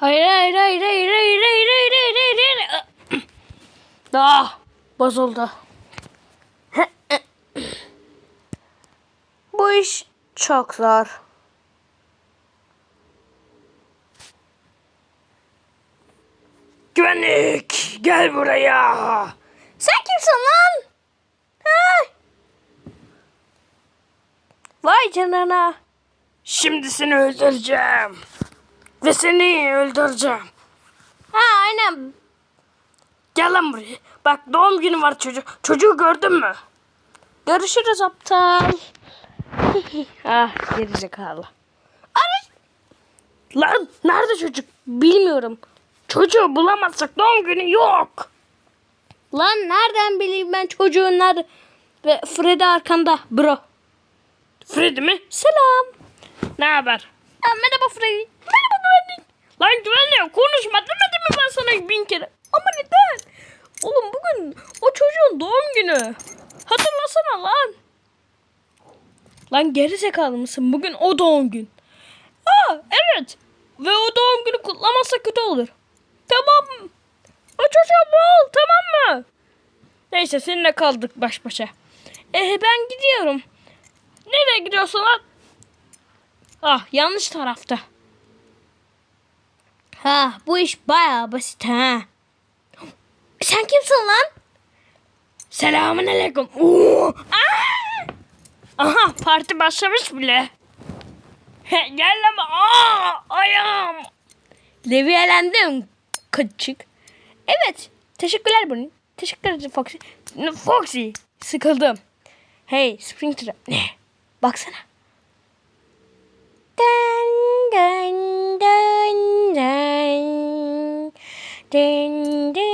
Hayır hayır hayır hayır hayır hayır hayır hayır hayır hayır. Ah bozuldu. Bu iş çok zor. Güvenlik gel buraya. Sen kimsin lan? Ha? Vay canına. Şimdi seni öldüreceğim. Ve seni öldüreceğim. Ha aynen. Gel lan buraya. Bak doğum günü var çocuk. Çocuğu gördün mü? Görüşürüz aptal. ah gerizekalı. Ara. Lan nerede çocuk? Bilmiyorum. Çocuğu bulamazsak doğum günü yok. Lan nereden bileyim ben çocuğun nerede? Ve Freddy arkanda bro. Freddy mi? Selam. Ne haber? Ha, merhaba Freddy. Merhaba güvenlik. Lan güvenlik konuşma demedim mi ben sana bin kere? Ama neden? Oğlum bugün o çocuğun doğum günü. Hatırlasana lan. Lan gerizekalı mısın? Bugün o doğum gün. Aa evet. Ve o doğum günü kutlamazsa kötü olur. Tamam. O çocuğa bol tamam mı? Neyse seninle kaldık baş başa. Ee, ben gidiyorum. Nereye gidiyorsun lan? Ah yanlış tarafta. Ha bu iş baya basit ha. Sen kimsin lan? Selamun aleyküm. Aha parti başlamış bile. Gel lan. Aa, ayağım. Leviyelendim küçük. Evet. Teşekkürler bunun. Teşekkür ederim Foxy. Foxy. Sıkıldım. Hey Springtrap. Ne? Baksana. Ding, ding.